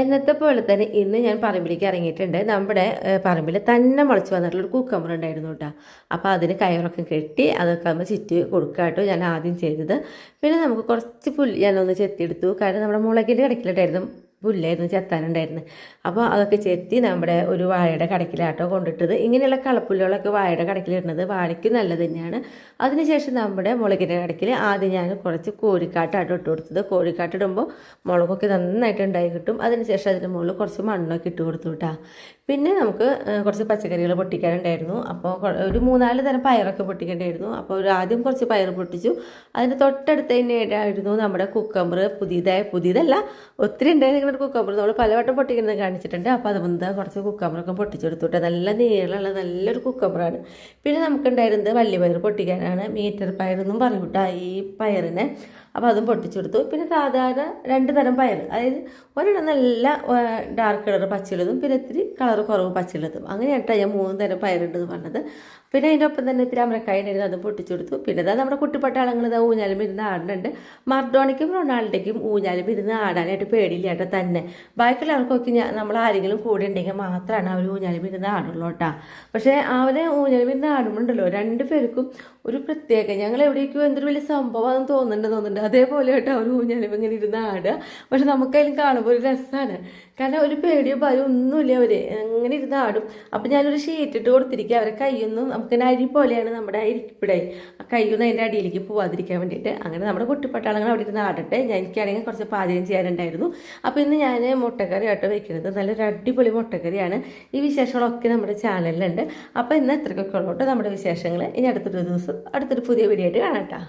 എന്നത്തെ പോലെ തന്നെ ഇന്ന് ഞാൻ പറമ്പിലേക്ക് ഇറങ്ങിയിട്ടുണ്ട്. നമ്മുടെ പറമ്പിൽ തന്നെ മുളച്ച് വന്നിട്ടുള്ളൊരു കുക്കമ്പർ ഉണ്ടായിരുന്നു കേട്ടോ. അപ്പോൾ അതിന് കയറൊക്കെ കെട്ടി അതൊക്കെ നമ്മൾ ചുറ്റി കൊടുക്കുക കേട്ടോ ഞാൻ ആദ്യം ചെയ്തത്. പിന്നെ നമുക്ക് കുറച്ച് പുല്ല് ഞാനൊന്ന് ചെത്തിയെടുത്തു. കാരണം നമ്മുടെ മുളകിന്റെ കിടക്കിലുണ്ടായിരുന്നു പുല്ലായിരുന്നു ചെത്താനുണ്ടായിരുന്നു. അപ്പോൾ അതൊക്കെ ചെത്തി നമ്മുടെ ഒരു വാഴയുടെ കടക്കിലാട്ടോ കൊണ്ടിട്ടത്. ഇങ്ങനെയുള്ള കളപ്പുല്ലുകളൊക്കെ വാഴയുടെ കടക്കിലിടുന്നത് വാഴയ്ക്ക് നല്ലത് തന്നെയാണ്. അതിനുശേഷം നമ്മുടെ മുളകിന്റെ കടക്കിൽ ആദ്യം ഞാൻ കുറച്ച് കോഴിക്കാട്ടാട്ടോ ഇട്ട് കൊടുത്തത്. കോഴിക്കാട്ടിടുമ്പോൾ മുളകൊക്കെ നന്നായിട്ട് ഉണ്ടായി കിട്ടും. അതിനുശേഷം അതിന്റെ മുകളിൽ കുറച്ച് മണ്ണൊക്കെ ഇട്ട് കൊടുത്തു കേട്ടോ പിന്നെ നമുക്ക് കുറച്ച് പച്ചക്കറികൾ പൊട്ടിക്കാനുണ്ടായിരുന്നു. അപ്പോൾ ഒരു മൂന്നാൽ തരം പയറൊക്കെ പൊട്ടിക്കേണ്ടായിരുന്നു അപ്പോൾ ഒരു ആദ്യം കുറച്ച് പയർ പൊട്ടിച്ചു. അതിന്റെ തൊട്ടടുത്ത് തന്നെയായിരുന്നു നമ്മുടെ കുക്കമ്പർ പുതിയതായ പുതിയതല്ല ഒത്തിരി ഉണ്ടായിരുന്നു. ഒരു കുക്കമ്പർ നമ്മൾ പലവട്ടം പൊട്ടിക്കുന്നത് കാണിച്ചിട്ടുണ്ട്. അപ്പോൾ അതുകൊണ്ട് കുറച്ച് കുക്കമ്പറൊക്കെ പൊട്ടിച്ചെടുത്തു കേട്ടോ നല്ല നീളമുള്ള നല്ലൊരു കുക്കമ്പറാണ്. പിന്നെ നമുക്കുണ്ടായിരുന്നത് വള്ളി പയർ പൊട്ടിക്കാനാണ്. മീറ്റർ പയർ എന്നും കേട്ടോ ഈ പയറിനെ. അപ്പോൾ അതും പൊട്ടിച്ചെടുത്തു. പിന്നെ സാധാരണ രണ്ട് തരം പയർ അതായത് ഒരെണ്ണം നല്ല ഡാർക്ക് കളർ പച്ചയുള്ളതും പിന്നെ ഇത്തിരി കളർ കുറവ് പച്ചയുള്ളതും. അങ്ങനെയായിട്ടാണ് ഞാൻ മൂന്ന് തരം പയറുണ്ടെന്ന് പറഞ്ഞത്. പിന്നെ അതിന്റെ ഒപ്പം തന്നെ ഇത്തിരി അമരക്കായ ഉണ്ടായിരുന്നു അതും പൊട്ടിച്ചെടുത്തു. പിന്നെ ഇതാ നമ്മുടെ കുട്ടിപ്പട്ടാളങ്ങൾ ഇതാ ഊഞ്ഞാലും ഇരുന്ന് ആടുന്നുണ്ട്. മർഡോണിക്കും റൊണാൾഡോയ്ക്കും ഊഞ്ഞാലും ഇരുന്ന് ആടാനായിട്ട് പേടിയില്ല കേട്ടോ തന്നെ. ബാക്കിയുള്ളവർക്കൊക്കെ ഞാൻ നമ്മൾ ആരെങ്കിലും കൂടെ ഉണ്ടെങ്കിൽ മാത്രമാണ് അവർ ഊഞ്ഞാലും ഇരുന്ന് ആടുള്ളൂ കേട്ടോ. പക്ഷേ അവരെ ഊഞ്ഞാലും ഇരുന്ന് ആടുമ്പോണ്ടല്ലോ രണ്ട് പേർക്കും ഒരു പ്രത്യേക. ഞങ്ങൾ എവിടേക്കോ എന്തൊരു വലിയ സംഭവം തോന്നുന്നുണ്ട് തോന്നുന്നുണ്ട്. അതേപോലെ കേട്ടോ അവർ ഊഞ്ഞാലും ഇങ്ങനെ ഇരുന്ന് ആടുക. പക്ഷെ നമുക്കതിലും കാണുമ്പോൾ ഒരു രസമാണ് കാരണം ഒരു പേടിയോ ഭയം ഒന്നുമില്ല അവർ അങ്ങനെ ഇരുന്ന് ആടും. അപ്പം ഞാനൊരു ഷീറ്റ് ഇട്ട് കൊടുത്തിരിക്കുക അവരെ കൈയൊന്നും നമുക്ക് അരി പോലെയാണ് നമ്മുടെ ഇരിപ്പിടെ ആ കൈയൊന്നും അതിന്റെ അടിയിലേക്ക് പോവാതിരിക്കാൻ വേണ്ടിയിട്ട്. അങ്ങനെ നമ്മുടെ കുട്ടിപ്പട്ടാളങ്ങൾ അവിടെ ഇരുന്ന് ആടട്ടെ. ഞാൻ എനിക്കാണെങ്കിൽ കുറച്ച് പാചകം ചെയ്യാനുണ്ടായിരുന്നു. അപ്പോൾ ഇന്ന് ഞാൻ മുട്ടക്കറി ആട്ടോ വെക്കുന്നത്. നല്ലൊരു അടിപൊളി മുട്ടക്കറിയാണ്. ഈ വിശേഷങ്ങളൊക്കെ നമ്മുടെ ചാനലിലുണ്ട്. അപ്പോൾ ഇന്ന് എത്രക്കൊക്കെ ഉള്ളോട്ടോ നമ്മുടെ വിശേഷങ്ങൾ ഇനി അടുത്തൊരു ദിവസം അടുത്തൊരു പുതിയ വീഡിയോ ആയിട്ട് കാണാം.